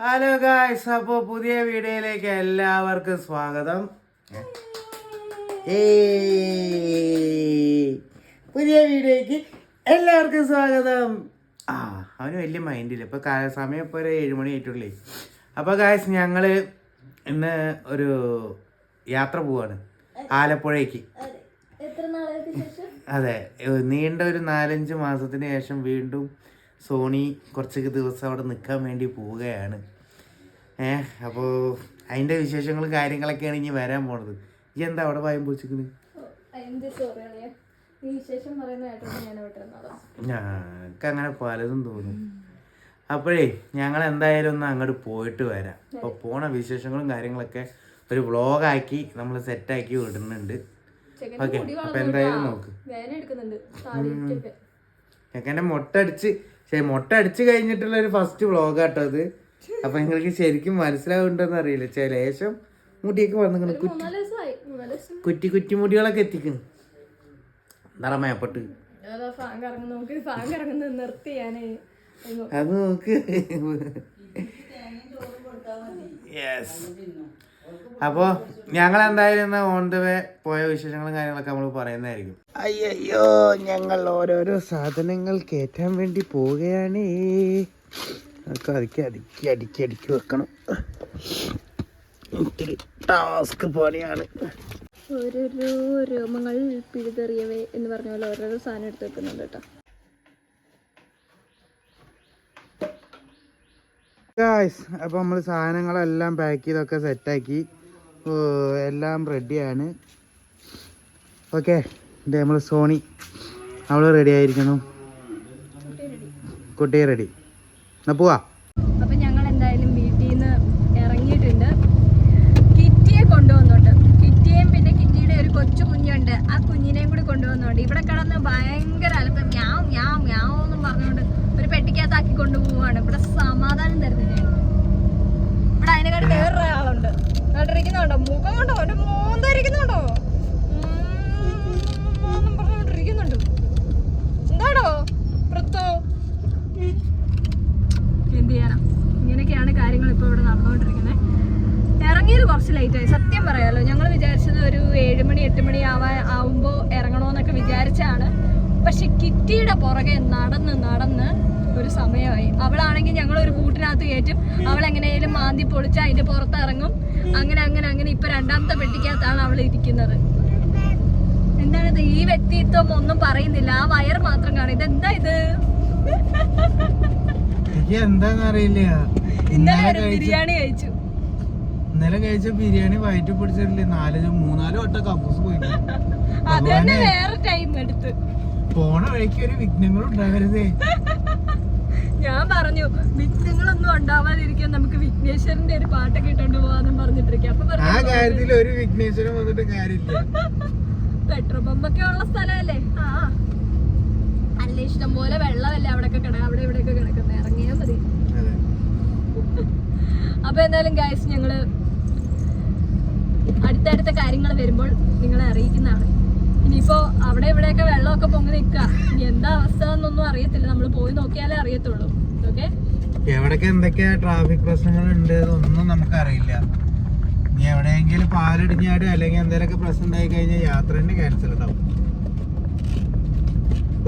Hello guys അപ്പോൾ പുതിയ വീഡിയോയിലേക്ക് എല്ലാവർക്കും സ്വാഗതം. പുതിയ വീഡിയോയ്ക്ക് എല്ലാവർക്കും സ്വാഗതം. ആ അവന് വലിയ മൈൻഡില്ല ഇപ്പോൾ സമയം ഇപ്പോൾ ഒരു ഏഴുമണി ആയിട്ടുള്ളേ. അപ്പോൾ ഗായ്സ് ഞങ്ങൾ ഇന്ന് ഒരു യാത്ര പോവാണ്. ആലപ്പുഴയ്ക്ക്. അതെ നീണ്ട ഒരു നാലഞ്ച് മാസത്തിന് ശേഷം വീണ്ടും സോണി കുറച്ച് ദിവസം അവിടെ നിൽക്കാൻ വേണ്ടി പോവുകയാണ്. ഏഹ് അപ്പോൾ അതിന്റെ വിശേഷങ്ങളും കാര്യങ്ങളൊക്കെയാണ് ഇനി വരാൻ പോണത്. ഈ എന്താ അവിടെ വായം ഞാൻ ഞങ്ങൾക്ക് അങ്ങനെ പലതും തോന്നും. അപ്പോഴേ ഞങ്ങൾ എന്തായാലും ഒന്ന് അങ്ങോട്ട് പോയിട്ട് വരാം. അപ്പോൾ പോണ വിശേഷങ്ങളും കാര്യങ്ങളൊക്കെ ഒരു വ്ളോഗാക്കി നമ്മൾ സെറ്റാക്കി വിടുന്നുണ്ട്. ഓക്കെ അപ്പൊ എന്തായാലും നോക്ക്. ചെക്കന്റെ മുട്ട ശരി മുട്ട അടിച്ചു കഴിഞ്ഞിട്ടുള്ള ഒരു ഫസ്റ്റ് വ്ളോഗ് കേട്ടോ അത് അപ്പൊ നിങ്ങൾക്ക് ശരിക്കും മനസ്സിലാവുന്നുണ്ടോന്ന് അറിയില്ല. ചെ ലേശം മുടിയൊക്കെ വന്നിക്കണ് കുറ്റി കുറ്റി കുറ്റി മുടികളൊക്കെ എത്തിക്കുന്നു എന്താ മേപ്പട്ട്? അത് നോക്ക്. യെസ് അപ്പോൾ ഞങ്ങൾ എന്തായാലും ഇന്ന് ഓൺ ദ വേ പോയ വിശേഷങ്ങളും കാര്യങ്ങളൊക്കെ നമ്മൾ പറയുന്നതായിരിക്കും. അയ്യോ ഞങ്ങൾ ഓരോരോ സാധനങ്ങൾ കേറ്റാൻ വേണ്ടി പോവുകയാണ്. അതൊക്കെ അടുക്കി അടുക്കി അടുക്കി അടുക്കി വെക്കണം. ഒത്തിരി ടാസ്ക് പണിയാണ്. ഓരോരോ രോമങ്ങൾ പിഴുതെറിയവേ എന്ന് പറഞ്ഞ പോലെ ഓരോരോ സാധനം എടുത്ത് വെക്കുന്നുണ്ട് കേട്ടോ. ഗായ്സ് അപ്പോൾ നമ്മൾ സാധനങ്ങളെല്ലാം പാക്ക് ചെയ്തൊക്കെ സെറ്റാക്കി എല്ലാം റെഡിയാണ് ഓക്കെ ഇത് നമ്മൾ സോണി അവൾ റെഡി ആയിരിക്കുന്നു. കുട്ടി റെഡി എന്നാ പോവാ. അപ്പം ഞങ്ങൾ എന്തായാലും വീട്ടിൽ നിന്ന് ഇറങ്ങിയിട്ടുണ്ട്. കിറ്റിയെ കൊണ്ടുവന്നുണ്ട് കിറ്റിയെയും പിന്നെ കിറ്റിയുടെ ഒരു കൊച്ചു കുഞ്ഞുണ്ട്. ആ കുഞ്ഞിനെയും കൂടി കൊണ്ടുവന്നോണ്ട്. ഇവിടെ കിടന്ന് ഭയങ്കര അലപ്പം ഞാവും ഞാവും ഞാവും എന്നും പറഞ്ഞുകൊണ്ട് ഒരു പെട്ടിക്കകത്താക്കി കൊണ്ടുപോവാണ്. ഇവിടെ സമാധാനം തരുന്നില്ല. ഇവിടെ അതിനെക്കാട്ട് വേറൊരാളുണ്ട്. കണ്ടിരിക്കുന്നുണ്ടോ? മുഖം കണ്ടോ? ഒരു മോന്തായിരിക്കുന്നുണ്ടോ പറഞ്ഞോണ്ടിരിക്കുന്നുണ്ട് എന്താണോ പ്രത്തോ എന്ത് ചെയ്യാനാ? ഇങ്ങനെയൊക്കെയാണ് കാര്യങ്ങൾ ഇപ്പോൾ ഇവിടെ നടന്നുകൊണ്ടിരിക്കുന്നത്. ഇറങ്ങിയത് കുറച്ച് ലേറ്റായി സത്യം പറയാലോ ഞങ്ങൾ വിചാരിച്ചത് ഒരു ഏഴുമണി എട്ട് മണി ആവാ ആവുമ്പോൾ ഇറങ്ങണമെന്നൊക്കെ വിചാരിച്ചാണ്. പക്ഷെ കിറ്റിയുടെ പുറകെ നടന്ന് നടന്ന് ഒരു സമയമായി. അവളാണെങ്കിൽ ഞങ്ങൾ ഒരു കൂട്ടിനകത്ത് കയറ്റും. അവൾ എങ്ങനെയാലും മാന്തി പൊളിച്ച് അതിന്റെ പുറത്ത് ഇറങ്ങും. അങ്ങനെ അങ്ങനെ അങ്ങനെ ഇപ്പൊ രണ്ടാമത്തെ പെട്ടിക്കകത്താണ് അവൾ ഇരിക്കുന്നത്. എന്താണിത്? ഈ വ്യക്തിത്വം ഒന്നും പറയുന്നില്ല. ആ വയർ മാത്രം കാണും. ഇതെന്താ ഇത്? എനിക്ക് എന്താന്ന് അറിയില്ല. ഇന്നലെ ഒരു ബിരിയാണി കഴിച്ചു. ഇന്നലെ കഴിച്ച ബിരിയാണി വയറ്റി പിടിച്ചിട്ടില്ലേ. നാല് മൂന്നാൽ വട്ടം കപ്പൂസ് പോയി അത് തന്നെ വേറെ ടൈം എടുത്ത്. പോണ വഴിക്ക് ഒരു വിഘ്നങ്ങളും ഉണ്ടാവരുതേ ഞാൻ പറഞ്ഞു വിഘ്നങ്ങളൊന്നും ഉണ്ടാവാതിരിക്കാൻ നമുക്ക് വിഘ്നേശ്വരന്റെ ഒരു പാട്ടൊക്കെ ഇട്ടോണ്ട് പോവാന്നും പറഞ്ഞിട്ടിരിക്കും. അപ്പൊ ആ പറഞ്ഞു കാര്യത്തിൽ ഒരു വിഘ്നേശ്വരം വന്നിട്ട് കാര്യമില്ല. പെട്രോൾ പമ്പൊക്കെ ഉള്ള സ്ഥലമല്ലേ? ആ. അല്ല ഇഷ്ടം പോലെ വെള്ളമല്ലേ അവിടെയൊക്കെ കിട അവിടെ ഇവിടെയൊക്കെ കിടക്കുന്നത്. ഇറങ്ങിയാ മതി. അതെ. അപ്പൊ എന്തായാലും ഗൈസ് ഞങ്ങൾ അടുത്തടുത്ത കാര്യങ്ങൾ വരുമ്പോൾ നിങ്ങളെ അറിയിക്കുന്നതാണ്. ഇനിയിപ്പോ അവിടെ ഇവിടെയൊക്കെ വെള്ളമൊക്കെ പൊങ്ങി നിൽക്കുക ഇനി എന്താ അവസ്ഥ എന്നൊന്നും അറിയത്തില്ല. നമ്മൾ പോയി നോക്കിയാലേ അറിയത്തുള്ളൂ. ഓക്കെ എവിടൊക്കെ എന്തൊക്കെ ട്രാഫിക് പ്രശ്നങ്ങൾ ഉണ്ട് ഒന്നും നമുക്കറിയില്ല. ഇനി എവിടെയെങ്കിലും പാലിടിഞ്ഞാട് അല്ലെങ്കിൽ എന്തെങ്കിലുമൊക്കെ പ്രശ്നം ഉണ്ടായി കഴിഞ്ഞാൽ യാത്ര തന്നെ ക്യാൻസൽ ഉണ്ടാവും.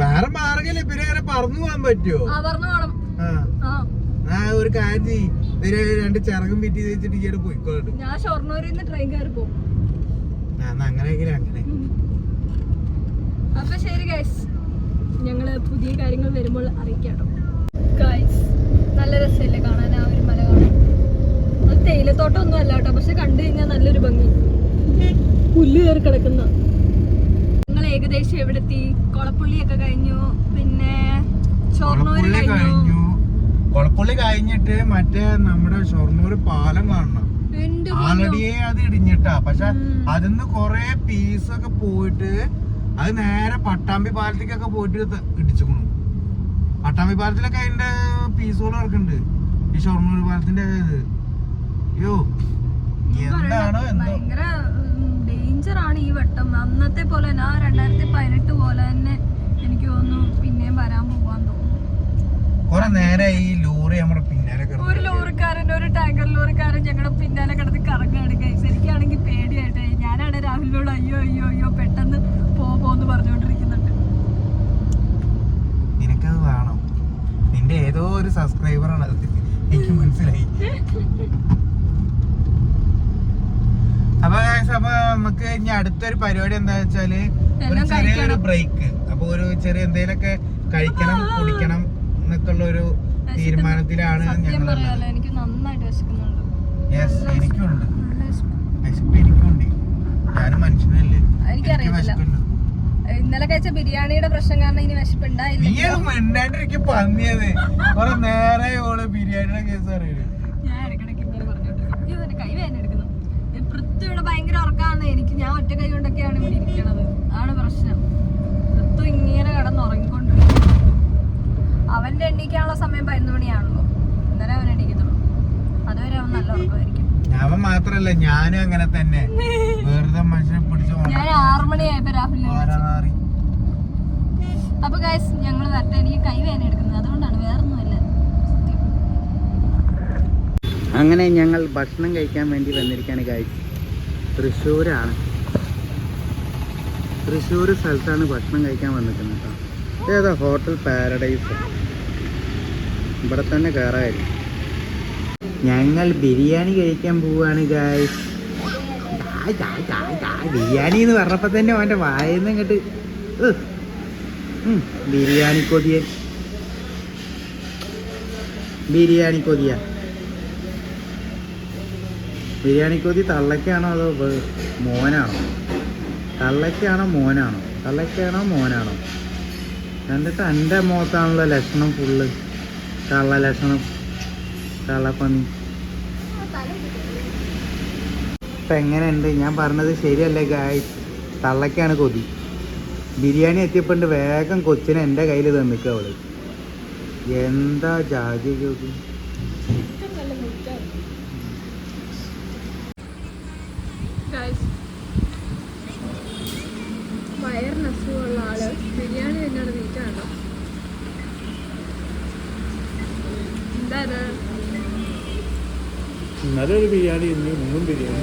വേറെ മാർഗമില്ല. പിന്നെ അങ്ങനെ പറന്നു പോകാൻ പറ്റുമോ ആ ഒരു കാര്യം ചെയ്യും. ഇവർ രണ്ട് ചിറകും പിറ്റി വെച്ചിട്ട് ഇങ്ങോട്ട് പോയിക്കോട്ടെ ഞാൻ ഷൊർണൂരിൽ നിന്ന് ട്രെയിൻ കയറി പോകും അങ്ങനെയെങ്കിലും അങ്ങനെ. അപ്പൊ ശരി ഗൈസ് ഞങ്ങൾ പുതിയ കാര്യങ്ങൾ വരുമ്പോൾ അറിയിക്കാട്ടോ. ഗൈസ് നല്ല രസമല്ലേ കാണാൻ ആ ഒരു മല കാണാൻ? അത് തേയിലത്തോട്ടം ഒന്നും അല്ല കേട്ടോ പക്ഷെ കണ്ടു കഴിഞ്ഞാൽ നല്ലൊരു ഭംഗി. പുല്ല് കയറി കിടക്കുന്ന. ഞങ്ങൾ ഏകദേശം എവിടെ എത്തി കൊളപ്പുള്ളിയൊക്കെ കഴിഞ്ഞു. പിന്നെ ഷൊർണൂര് കഴിഞ്ഞു. കൊളപ്പുള്ളി കഴിഞ്ഞിട്ട് മറ്റേ നമ്മുടെ ഷൊർണൂർ പാലം കാണണം. ആൾറെഡിയെ അത് ഇടിഞ്ഞിട്ടാ. പക്ഷെ. അതിന്ന് കൊറേ പീസൊക്കെ പോയിട്ട് അത് നേരെ പട്ടാമ്പി പാലത്തേക്കൊക്കെ പോയിട്ട് ഇടിച്ചുക്കണു. പട്ടാമ്പി പാലത്തിലൊക്കെ അതിന്റെ പീസുകൾ ഇറക്കുന്നുണ്ട് ഈ ഷൊർണൂർ പാലത്തിന്റെ ഇത്. അയ്യോ എന്താണോ ഭയങ്കര ഡേഞ്ചർ ആണ് ഈ വട്ടം. അന്നത്തെ പോലെ തന്നെ ആ രണ്ടായിരത്തി പതിനെട്ട് പോലെ തന്നെ എനിക്ക് തോന്നുന്നു പിന്നെയും വരാൻ പോവാൻ തോന്നുന്നു. കൊറേ നേരെ ഈ ലോറി നമ്മുടെ പിന്നാലെ ഒരു ലോറിക്കാരൻ ഒരു ടാങ്കർ ലോറിക്കാരൻ ഞങ്ങളുടെ പിന്നാലെ കിടന്ന് കറങ്ങാണ് കഴിച്ച് എനിക്കാണെങ്കിൽ പേടിയായിട്ടേ ഞാനാണ് രാഹുലിനോട് അയ്യോ അയ്യോ അയ്യോ പോ പറഞ്ഞുകൊണ്ടിരിക്കുന്നുണ്ട്. നിനക്കത് വേണം. നിന്റെ ഏതോ ഒരു സബ്സ്ക്രൈബറാണ് എനിക്ക് മനസ്സിലായി. അപ്പൊ അപ്പൊ നമുക്ക് ഇനി അടുത്തൊരു പരിപാടി എന്താ വെച്ചാൽ ഒരു ചെറിയൊരു ബ്രേക്ക് അപ്പൊ ഒരു ചെറിയ എന്തെങ്കിലുമൊക്കെ കഴിക്കണം കുടിക്കണം എന്നൊക്കെയുള്ള ഒരു തീരുമാനത്തിലാണ് ഞങ്ങൾ എനിക്ക് നന്നായിട്ട് വിശക്കുന്നുണ്ട്. യെസ് എനിക്കുണ്ട്. വിശപ്പ്. എനിക്കുണ്ട്. ഞാനും മനുഷ്യനല്ലേ. എനിക്ക് വിശക്കുണ്ട് ഇന്നലെ കഴിച്ച ബിരിയാണിയുടെ പ്രശ്നം കാരണം ഇനി വിശപ്പുണ്ടായില്ല പന്നിയത് കൊറേ നേരെ ഓൾ ബിരിയാണിയുടെ കേസ് അറിയുന്നത് ഞാൻ ഇടയ്ക്കിടയ്ക്ക് ഇങ്ങനെ പറഞ്ഞോണ്ടിരിക്കും അയ്യോ എന്റെ കൈ വേദന എടുക്കുന്നു. പൃഥ്വിയുടെ ഭയങ്കര ഉറക്കാണ്. എനിക്ക് ഞാൻ ഒറ്റ കൈ കൊണ്ടൊക്കെയാണ് ഇവിടെ ഇരിക്കണത്. അതാണ് പ്രശ്നം. പൃഥ്വി ഇങ്ങനെ കിടന്ന് ഉറങ്ങിക്കൊണ്ടിരിക്കും അവന്റെ എണ്ണീക്കാനുള്ള സമയം പതിനൊന്ന് മണിയാണല്ലോ. ഇന്നലെ അവൻ എണീക്കത്തുള്ളൂ. അതുവരെ അവൻ നല്ല ഉറക്കമായിരിക്കും. അവൻ മാത്രല്ല ഞാനും അങ്ങനെ തന്നെ. വെറുതെ മനുഷ്യനെ പിടിച്ച് ഞാൻ ആറു മണിയായപ്പോ രാഹുലിനെ വിളിച്ചു. ഓരോ അപ്പൊ ഗൈസ് ഞങ്ങൾ വരട്ടെ. എനിക്ക് കൈ വേദന എടുക്കുന്നത്. അതുകൊണ്ടാണ് വേറൊന്നുമല്ല. സത്യം. അങ്ങനെ ഞങ്ങൾ ഭക്ഷണം കഴിക്കാൻ വേണ്ടി വന്നിരിക്കുകയാണ് ഗൈസ് തൃശ്ശൂരാണ്. തൃശ്ശൂർ സ്ഥലത്താണ് ഭക്ഷണം കഴിക്കാൻ വന്നിരിക്കുന്നത് കേട്ടോ. ഏതാ ഹോട്ടൽ പാരഡൈസ് ഇവിടെ തന്നെ കയറായിരുന്നു ഞങ്ങൾ ബിരിയാണി കഴിക്കാൻ പോവാണ് ഗായ്സ് ബിരിയാണി എന്ന് പറഞ്ഞപ്പോൾ തന്നെ അവന്റെ വായന്ന് ഇങ്ങോട്ട് ബിരിയാണി കൊതിയൻ. ബിരിയാണി കൊതിയ. ബിരിയാണി കൊതി തള്ളക്കാണോ അതോ മോനാണോ? തള്ളക്കാണോ മോനാണോ? തള്ളക്കാണോ മോനാണോ? എന്നിട്ട് എന്റെ മുഖത്താണല്ലോ ലക്ഷണം ഫുള്ള് കള്ള ലക്ഷണം. കള്ളപ്പന്നി ഇപ്പം എങ്ങനെയുണ്ട്? ഞാൻ പറഞ്ഞത് ശരിയല്ലേ ഗായ് തള്ളക്കാണ് കൊതി. ബിരിയാണി എത്തിയപ്പോണ്ട് വേഗം കൊച്ചിനെ എന്റെ കയ്യിൽ തന്നിക്കുക അവൾ. എന്താ ജാതി ചോദ്യം Guys, വയറിന് അസുഖമുള്ള ആൾ ബിരിയാണി തന്നെയാണ് നീറ്റാണോ എന്താ ഇത് ഇന്നലെ ഒരു ബിരിയാണി ഇന്ന് ഇന്നും ബിരിയാണി.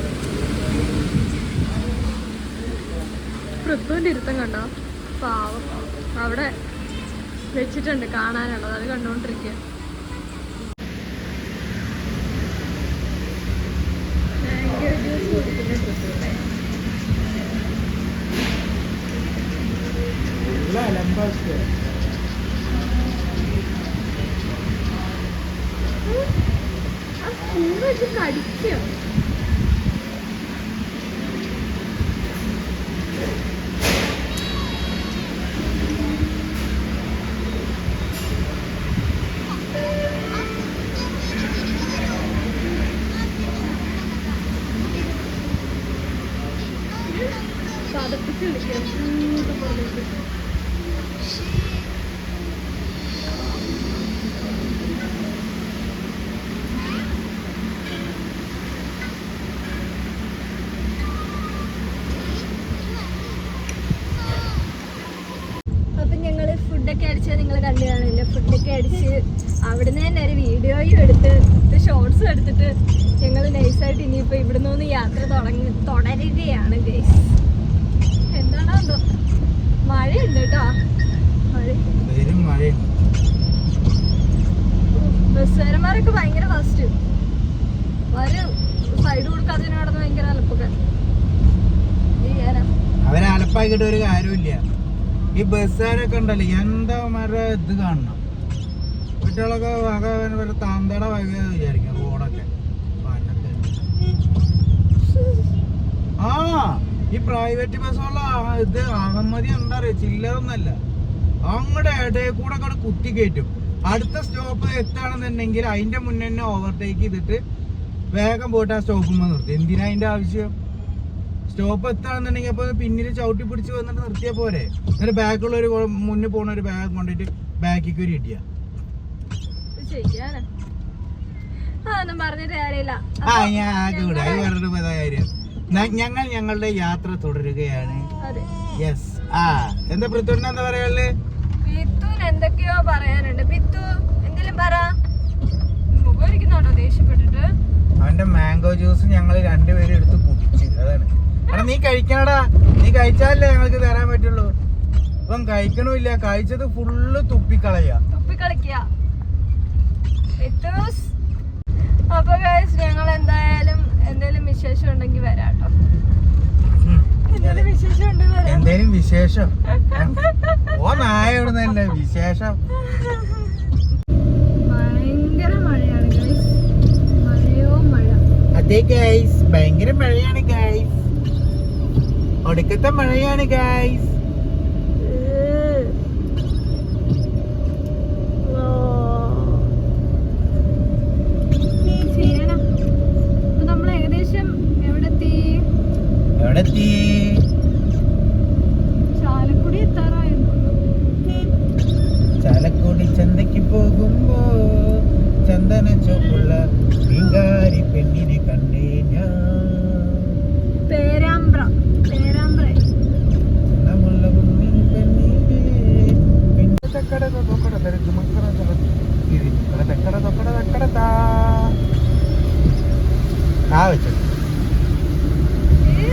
പൃഥ്വിന്റെ ഇരുത്തം കണ്ടോ? പാവം. അവിടെ വെച്ചിട്ടുണ്ട് കാണാനുള്ളത്. അത് കണ്ടോണ്ടിരിക്ക. Thank കുടിക്കുന്ന പൃഥ്വിയുടെ ആ സ്പൂൺ വെച്ച് കടിക്കും. അടിച്ച് അവിടുന്ന് തന്നെ ഒരു വീഡിയോയും എടുത്ത് ഷോർട്സും എടുത്തിട്ട് ഞങ്ങൾ നൈസായിട്ട് ഇനിയിപ്പോൾ ഇവിടുന്ന് ഒന്ന് യാത്ര തുടങ്ങി തുടരുകയാണ് ഗൈസ് എന്താണോ എന്തോ. മഴയുണ്ട് കേട്ടോ. മഴ ബസ്സുകാരന്മാരൊക്കെ ഭയങ്കര ഫസ്റ്റ് ഒരു സൈഡ് കൊടുക്കാതെ നടന്ന് ഭയങ്കര അലപ്പൊക്കെ അവരെ അലപ്പാക്കിയിട്ട് ഒരു കാര്യമില്ല ഈ ബസ്സുകാരൊക്കെ ഉണ്ടല്ലോ എന്താ ഇത് കാണണം? കുട്ടികളൊക്കെ വരെ താന്തട വൈകിയത് വിചാരിക്കും റോഡൊക്കെ. ആ ഈ പ്രൈവറ്റ് ബസ്സുള്ള ഇത് അഹമ്മതി എന്താ പറയുക ചില്ലറൊന്നല്ല. അങ്ങടെ ഇടയിൽ കൂടെ അങ്ങോട്ട് കുത്തി കയറ്റും. അടുത്ത സ്റ്റോപ്പ് എത്താണെന്നുണ്ടെങ്കിൽ അതിന്റെ മുന്നേ തന്നെ ഓവർടേക്ക് ചെയ്തിട്ട് വേഗം പോയിട്ട് ആ സ്റ്റോപ്പുമ്പോൾ നിർത്തി. എന്തിനാ അതിന്റെ ആവശ്യം? സ്റ്റോപ്പ് എത്താണെന്നുണ്ടെങ്കിൽ അപ്പൊ പിന്നിൽ ചവിട്ടി പിടിച്ച് വന്നിട്ട് നിർത്തിയാ പോരെ. എന്നിട്ട് ബാക്കിലുള്ള ഒരു മുന്നിൽ പോണ ഒരു ബാഗ് കൊണ്ടിട്ട് ബാക്കിക്ക് ഒരു ഇടിയ. പറഞ്ഞിട്ട് കാര്യമില്ല. ആ ഞാൻ അത് കാര്യം. ഞങ്ങൾ ഞങ്ങളുടെ യാത്ര തുടരുകയാണ്. യെസ് ആ എന്താ പൃഥ്വിന് എന്താ പറയാനുള്ളത് പിത്തുന് എന്തൊക്കെയോ പറയാനുണ്ട്. പിത്തു എന്തെങ്കിലും പറ. ദേഷ്യപ്പെട്ടിട്ട്. അവന്റെ മാംഗോ ജ്യൂസ് ഞങ്ങൾ രണ്ടുപേരും എടുത്ത് കുടിച്ചു. അതാണ്. എടാ നീ കഴിക്കണടാ. നീ കഴിച്ചാലേ ഞങ്ങൾക്ക് തരാൻ പറ്റുള്ളൂ. ഇപ്പം കഴിക്കണമില്ല. കഴിച്ചത് ഫുള്ള് തുപ്പിക്കളയാ. തുപ്പിക്കളിക്കുക ഏറ്റവും സ്- അപ്പൊ ഗൈസ് ഞങ്ങൾ എന്തായാലും എന്തെങ്കിലും വിശേഷം ഉണ്ടെങ്കിൽ വരാം കേട്ടോ എന്തെങ്കിലും വിശേഷം ഉണ്ടെങ്കിൽ വരാം. എന്തേലും വിശേഷം? ഓ നായ ഇവിടുന്നല്ലേ വിശേഷം. ഭയങ്കര മഴയാണ് ഗൈസ് മഴയോ മഴ? അതെ ഗൈസ് ഭയങ്കര മഴയാണ് ഗൈസ് ഒടുക്കത്തെ മഴയാണ് ഗൈസ്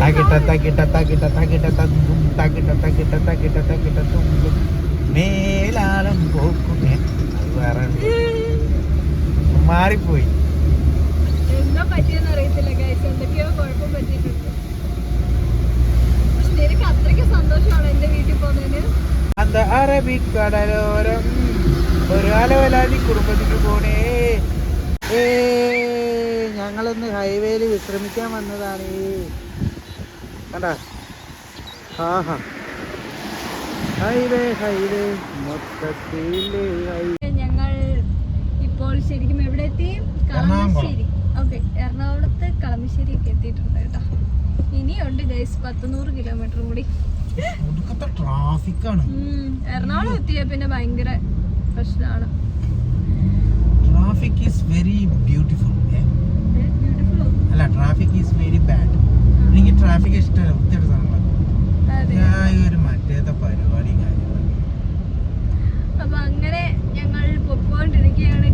താക്കിട്ട താക്കിട്ട താക്കിട്ട താക്കിട്ട തന്തും താക്കിട്ട താക്കിട്ട താക്കിട്ട താക്കിട്ട തുമ്പും മേലാളം പോക്കുമേ. അത് വേറെ. മാറിപ്പോയി. എന്താ പറ്റിയെന്ന് അറിയത്തില്ല ഗൈസ് എന്തൊക്കെയോ കുഴപ്പം പറ്റിയിട്ടുണ്ട്. പക്ഷെ നിനക്ക് അത്രയ്ക്ക് സന്തോഷമാണ് എന്റെ വീട്ടിൽ പോകുന്നതിന്. അന്ത അറബിക്കടലോരം ഒരു അലവലാതി കുടുംബത്തിന് പോണേ. ഏ ഞങ്ങളിന്ന് ഹൈവേയിൽ വിശ്രമിക്കാൻ വന്നതാണ്. കണ്ടാ. ആഹാ. ഹൈവേ ഹൈവേ മൊത്തത്തിൽ ഞങ്ങൾ ഇപ്പോൾ ശരിക്കും എവിടെ എത്തി? കളമശ്ശേരി. ഓക്കെ എറണാകുളത്ത് കളമശ്ശേരിയൊക്കെ എത്തിയിട്ടുണ്ട് കേട്ടോ. ഇനിയുണ്ട് ഗൈസ് പത്തുനൂറ് കിലോമീറ്റർ കൂടി. ട്രാഫിക്കാണ്. എറണാകുളം എത്തിയ പിന്നെ ഭയങ്കര പ്രശ്നമാണ് traffic is very beautiful beautiful അല്ല ട്രാഫിക് ഈസ് വെരി ബാഡ് എനിക്ക് ട്രാഫിക് ഇഷ്ടമല്ല ഒത്തിരി സാധനങ്ങളാണ്. ഞാൻ ഈ ഒരു മറ്റേത്തെ പരിപാടി കാര്യങ്ങളൊക്കെ. അപ്പൊ അങ്ങനെ ഞങ്ങൾ പൊക്കോണ്ടിരിക്കുകയാണ്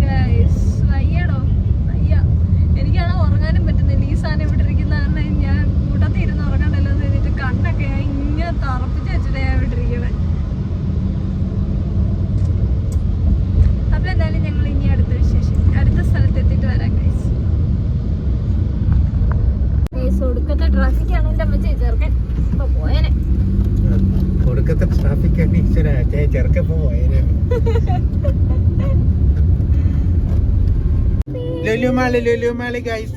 വയ്യടോ വയ്യ. എനിക്കാണോ ഉറങ്ങാനും പറ്റുന്നില്ല. ഈ സാധനം ഇവിടെ ഇരിക്കുന്ന കാരണം ഞാൻ കൂട്ടത്തിൽ ഇരുന്ന് ഉറങ്ങണ്ടല്ലോ എന്ന് എന്നിട്ട് കണ്ണൊക്കെ ഞാൻ ഇങ്ങനെ തറപ്പിച്ച് വെച്ചിട്ട് ഞാൻ ഇവിടെ ഇരിക്കണേ അപ്പൊ എന്തായാലും ഞങ്ങൾ ഇനി അടുത്ത വിശേഷം അടുത്ത സ്ഥലത്ത് എത്തിയിട്ട് വരാം ഗൈസ് ഗൈസ് ഒടുക്കത്തെ ട്രാഫിക്കാണ് എന്റെ അമ്മ ചേർക്കൻ ഇപ്പൊ പോയനെ കൊടുക്കത്തെ ട്രാഫിക് ആണ് ഈശ്വര ചെറുക്കപ്പോ പോയത് ഗൈസ്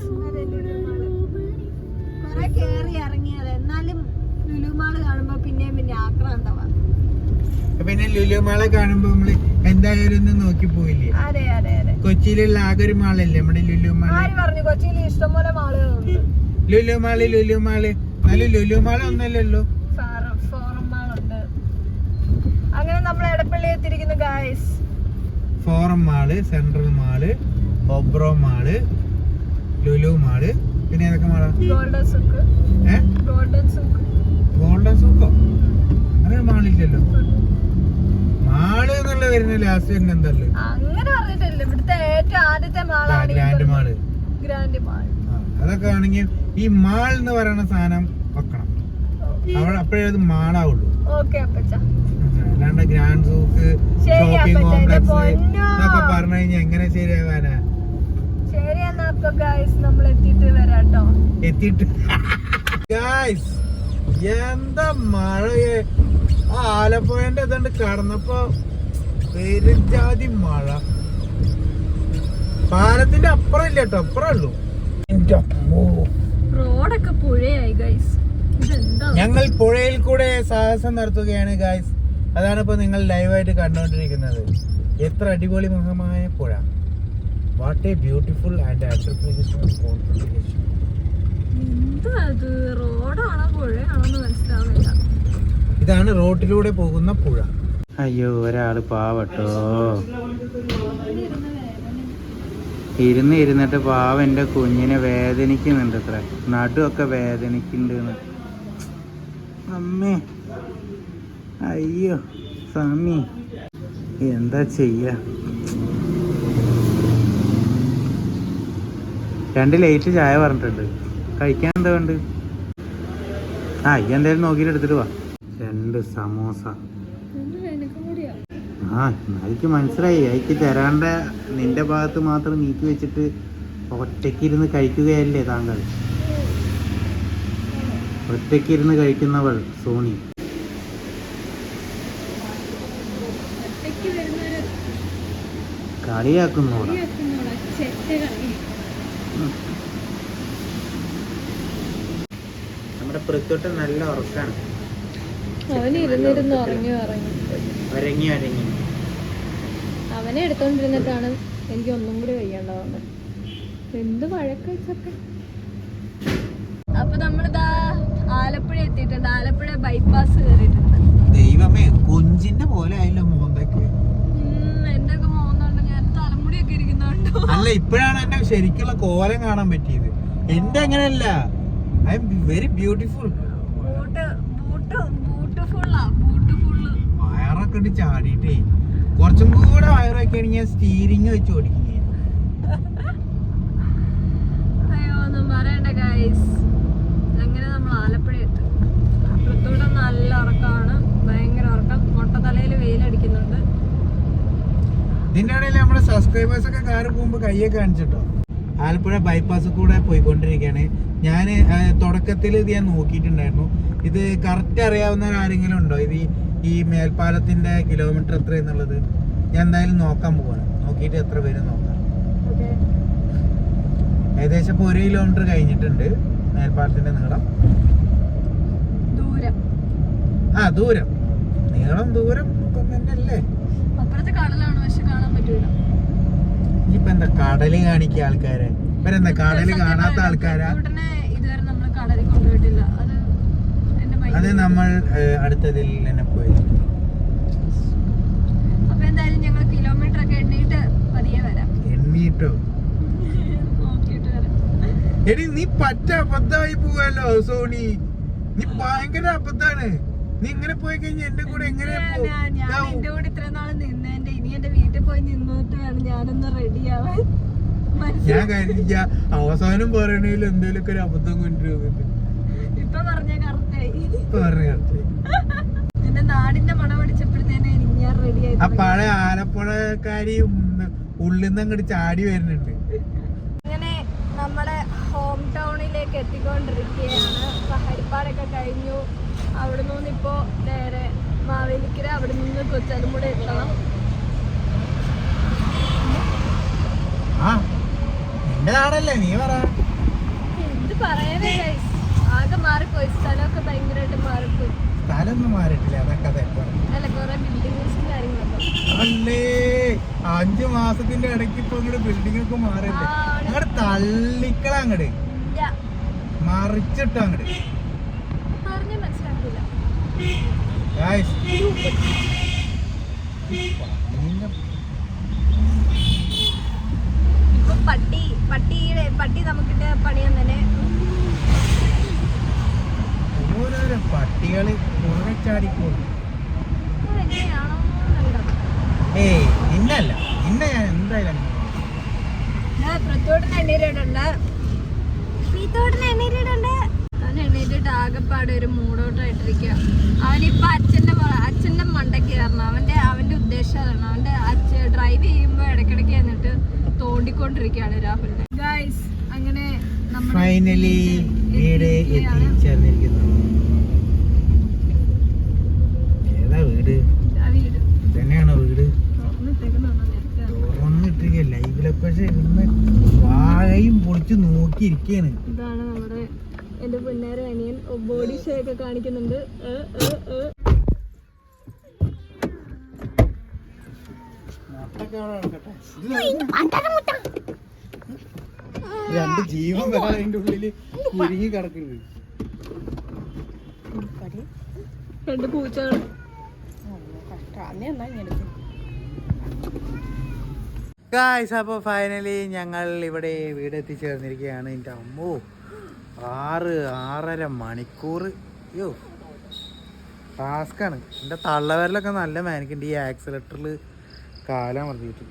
പിന്നെ ലുലുമാളെ കാണുമ്പോ നമ്മൾ എന്തായാലും ഒന്ന് നോക്കി പോയില്ലേ കൊച്ചിയിലുള്ള ആകെ ഒരു മാളല്ലേ നമ്മുടെ കൊച്ചിയിൽ ഇഷ്ടംപോലെ മാളുകളുണ്ട്. ലുലുമാളി ലുലുമാൾ നല്ല ലുലുമാള ഒന്നല്ലല്ലോ അങ്ങനെ നമ്മൾ guys Forum Mall Central Mall. Oberon Mall Lulu Mall പിന്നെ ഏതൊക്കെ മാളാ? Golden Souk Golden Souk Golden സൂക്കോ അങ്ങനെ മാളില്ലല്ലോ. മാൾ എന്നുള്ള വരുന്ന ലാസ്റ്റ് തന്നെ എന്തല്ലേ? അങ്ങനെ പറഞ്ഞിട്ടില്ല ഇവിടുത്തെ ഏറ്റവും ആദ്യത്തെ മാളാണ് ഗ്രാൻഡ് മാൾ. Grand mall. അതൊക്കെ ആണെങ്കിൽ ഈ മാൾ എന്ന് പറയുന്ന സാധനം വെക്കണം. അവിടെ അപ്പോഴേ അത് മാളാവുള്ളൂ. അല്ലാണ്ട് ഗ്രാൻഡ് സൂക്ക് ഷോപ്പിംഗ് കോംപ്ലക്സ് എന്നൊക്കെ പറഞ്ഞു കഴിഞ്ഞാൽ എങ്ങനെ ശരിയാവാനാ? ശരി എന്നാ അപ്പൊ ഗായ്സ് നമ്മൾ എത്തിയിട്ട് വരാം കേട്ടോ എത്തിയിട്ട്. ഗായ്സ് എന്താ മഴയെ? ആ ആലപ്പുഴന്റെ ഇതുണ്ട് കടന്നപ്പോ പെരുജാതി മഴ. പാലത്തിന്റെ അപ്പുറം ഇല്ല കേട്ടോ അപ്പുറം ഉള്ളൂ. റോഡൊക്കെ പുഴയായി ഗൈസ് ഞങ്ങൾ പുഴയിൽ കൂടെ സാഹസം നടത്തുകയാണ് ഗായ്സ് അതാണ് ഇപ്പൊ നിങ്ങൾ ലൈവായിട്ട് കണ്ടുകൊണ്ടിരിക്കുന്നത്. എത്ര അടിപൊളി മഹമായ പുഴ. What a beautiful and configuration എന്താ റോഡാണോ പുഴയാണോ എന്ന് മനസ്സിലാവുന്നില്ല. ഇതാണ് റോഡിലൂടെ പോകുന്ന പുഴ. അയ്യോ ഒരാൾ പാവട്ടോ. ഇരുന്ന് ഇരുന്നിട്ട് പാവ എന്റെ കുഞ്ഞിനെ വേദനിക്കുന്നുണ്ട് അത്ര നടുവൊക്കെ വേദനിക്കുന്നുണ്ട്. അമ്മേ. അയ്യോ സ്വാമി. എന്താ ചെയ്യ? രണ്ട് ലൈറ്റ് ചായ പറഞ്ഞിട്ടുണ്ട്. കഴിക്കാൻ എന്താ വേണ്ട ആ ഈ എന്തായാലും നോക്കിയിട്ട് എടുത്തിട്ട് വാ. രണ്ട് സമോസ. ആ എനിക്ക് മനസ്സിലായി. എനിക്ക് തരാണ്ട നിന്റെ ഭാഗത്ത് മാത്രം നീക്കി വെച്ചിട്ട് ഒറ്റയ്ക്ക് ഇരുന്ന് കഴിക്കുകയല്ലേ താങ്കൾ? ഒറ്റയ്ക്ക് ഇരുന്ന് കഴിക്കുന്നവൾ സോണി. ഒറ്റയ്ക്ക് പൃഥ്വട്ടൻ നല്ല ഉറക്കാണ്. ഉറങ്ങി ഉറങ്ങി. അവനെ എടുത്തോണ്ടിരുന്നിട്ടാണ് എനിക്ക് ഒന്നും കൂടി വയ്യാണ്ടാവുന്നത് എന്ത് വഴക്ക് വെച്ചൊക്കെ അപ്പൊ നമ്മളിതാ ആലപ്പുഴ എത്തിയിട്ടുണ്ട്. ആലപ്പുഴ ബൈപ്പാസ് കയറിയിട്ടുണ്ട് ദൈവമേ കൊഞ്ചിന്റെ പോലെ ആയല്ലോ മോന്തക്ക് എന്റെ ഒക്കെ മോന്നുണ്ട് ഞാൻ തലമുടിയൊക്കെ ഇരിക്കുന്നുണ്ടോ അല്ല ഇപ്പോഴാണ് എന്നെ ശരിക്കുള്ള കോലം കാണാൻ പറ്റിയത്. എന്റെ അങ്ങനെയല്ല. I'm very beautiful. വയറൊക്കെ ഇട്ട് ചാടിയിട്ടേ. കുറച്ചും കൂടെ വയറൊക്കെ ആണെങ്കിൽ സ്റ്റീരിങ് വെച്ച് ഓടിക്കും ഞാൻ. അയ്യോ ഒന്നും പറയണ്ട ഗൈസ് അങ്ങനെ നമ്മൾ ആലപ്പുഴ എത്തും? അപ്പുറത്തൂടെ നല്ല ഉറക്കമാണ്. ഭയങ്കര ഉറക്കം. മൊട്ടത്തലയിൽ വെയിലടിക്കുന്നുണ്ട് ഇതിന്റെ ഇടയിൽ നമ്മുടെ സബ്സ്ക്രൈബേഴ്സ് ഒക്കെ കാറ് പോകുമ്പോ കയ്യൊക്കെ കാണിച്ചിട്ടോ? ആലപ്പുഴ ബൈപ്പാസ് കൂടെ പോയിക്കൊണ്ടിരിക്കുകയാണ്. ഞാൻ തുടക്കത്തിൽ ഇത് ഞാൻ നോക്കിയിട്ടുണ്ടായിരുന്നു. ഇത് കറക്റ്റ് അറിയാവുന്ന ആരെങ്കിലും ഉണ്ടോ? ഇത് ഈ- മേൽപ്പാലത്തിന്റെ കിലോമീറ്റർ എത്ര എന്നുള്ളത്? ഞാൻ എന്തായാലും നോക്കാൻ പോവാണ്. നോക്കിയിട്ട് എത്ര പേര് നോക്കാം. ഏകദേശം ഇപ്പോൾ ഒരു കിലോമീറ്റർ കഴിഞ്ഞിട്ടുണ്ട് മേൽപ്പാലത്തിന്റെ നീളം. ദൂരം. ആ ദൂരം. നീളം ദൂരം തന്നെയല്ലേ? അപ്പുറത്തെ കടലാണ് പക്ഷെ കാണാൻ പറ്റൂല. ഇനിയിപ്പോ എന്താ കടൽ കാണിക്കുക ആൾക്കാരെ? ഇവരെന്താ കടൽ കാണാത്ത ആൾക്കാരാ? അത് നമ്മൾ അടുത്തതിൽ തന്നെ പോയി. എണ്ണീട്ട് എടി നീ പറ്റ അബദ്ധമായി പോവല്ലോ സോണി. നീ ഭയങ്കര അബദ്ധാണ്. നീ ഇങ്ങനെ പോയി കഴിഞ്ഞാൽ എന്റെ കൂടെ എങ്ങനെ പോയി നിന്നിട്ട് വേണം ഞാനൊന്ന് റെഡി ഞാൻ കഴിഞ്ഞ അവസാനം പറയണേൽ എന്തേലൊക്കെ ഒരു അബദ്ധം കൊണ്ടുവരുന്നുണ്ട്. ഇപ്പൊ പറഞ്ഞ കറക്റ്റായി ഇപ്പൊ പറഞ്ഞു കറക്റ്റ് എന്റെ നാടിന്റെ മണം അടിച്ചപ്പോഴത്തേനെ ഞാൻ റെഡിയായി ആയി ആ പഴയ ആലപ്പുഴക്കാരി ഉള്ളിൽ നിന്ന് അങ്ങോട്ട് ചാടി വരുന്നുണ്ട്. അങ്ങനെ നമ്മുടെ ഹോം ടൗണിലേക്ക് എത്തിക്കൊണ്ടിരിക്കുകയാണ്. ഹരിപ്പാടൊക്കെ കഴിഞ്ഞു. അവിടെ നിന്ന് ഇപ്പോ നേരെ മാവേലിക്കര അവിടെ നിന്ന് കൊച്ചാലും കൂടെ എത്തണം. ആ നിന്റെ നാടല്ലേ നീ പറ. എന്ത് പറയാനേ guys? ആകെ മാറിപ്പോയി. സ്ഥലമൊക്കെ ഭയങ്കരമായിട്ട് മാറിപ്പോയി. സ്ഥലമൊന്നും മാറിയിട്ടില്ല അതൊക്കെ അല്ല കുറെ ബിൽഡിങ്സും കാര്യങ്ങളൊക്കെ. അല്ലേ? അഞ്ചു മാസത്തിന്റെ ഇടയ്ക്ക് ഇപ്പൊ അങ്ങോട്ട് ബിൽഡിംഗ് ഒക്കെ മാറിയല്ലേ. അങ്ങോട്ട് തള്ളിക്കള അങ്ങോട്ട് മറിച്ചിട്ടോ അങ്ങോട്ട് മനസ്സിലാക്കില്ല Guys, ഇപ്പൊ പട്ടി പട്ടിയുടെ പട്ടി നമുക്കിട്ട് പണി തന്നെ ഓരോരോ പട്ടികൾ കുറെ ചാടിപ്പോകും. ഏയ് ഇന്നല്ല. ഇന്ന ഞാൻ എന്തായാലും അങ്ങനെ. ഞാൻ പ്രത്തോട്ടിന് എണ്ണീരിടുണ്ട് പീത്തോട്ടിന് എണ്ണീരിടുണ്ട് അവൻ ആകെപ്പാടെ ഒരു മൂടോട്ടായിട്ടിരിക്കുക അവനിപ്പോ അച്ഛന്റെ അച്ഛന്റെ മണ്ടയ്ക്ക് കാരണം അവന്റെ അവന്റെ ഉദ്ദേശം അതാണ്. അവന്റെ അച്ഛൻ ഡ്രൈവ് ചെയ്യുമ്പോ ഇടയ്ക്കിടയ്ക്ക് എന്നിട്ട് തോണ്ടിക്കൊണ്ടിരിക്കുകയാണ് രാഹുലിനെ. ഗൈസ് അങ്ങനെ നമ്മൾ ഫൈനലി വീട് എത്തിയിരിക്കുകയാണ്. എത്തിച്ചേർന്നിരിക്കുന്നു. ഏതാ വീട്? ആ വീട്. തന്നെയാണോ വീട്? തുറന്നിട്ടേക്കുന്നതാണോ നേരത്തെ? തുറന്നിട്ടിരിക്കുക ലൈവ് ലൊക്കേഷൻ ഇരുന്ന് വാഴയും പൊളിച്ച് നോക്കിയിരിക്കാണ് ഇതാണ് നമ്മുടെ എന്റെ പിന്നേരെ അനിയൻ. ബോഡി ഷേ ഒക്കെ കാണിക്കുന്നുണ്ട് ഏ, ഏ, ഏ. രണ്ട് ജീവൻ വരെ അതിന്റെ ഉള്ളിൽ കുരുങ്ങി കിടക്കുന്നത് രണ്ട് പൂച്ചകൾ ഗായ്സ് അപ്പോൾ ഫൈനലി ഞങ്ങൾ ഇവിടെ വീട് എത്തിച്ചേർന്നിരിക്കുകയാണ് എന്റെ അമ്മോ ആറ് ആറര മണിക്കൂർ. അയ്യോ ടാസ്ക്കാണ് എന്റെ തള്ളവരിലൊക്കെ നല്ല മാനിക്കുണ്ട് ഈ ആക്സിലേറ്ററിൽ കാലം മറിഞ്ഞിട്ട്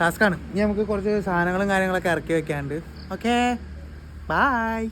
ടാസ്ക്കാണ് ഇനി നമുക്ക് കുറച്ച് സാധനങ്ങളും കാര്യങ്ങളൊക്കെ ഇറക്കി വെക്കാണ്ട് ഓക്കേ ബായ്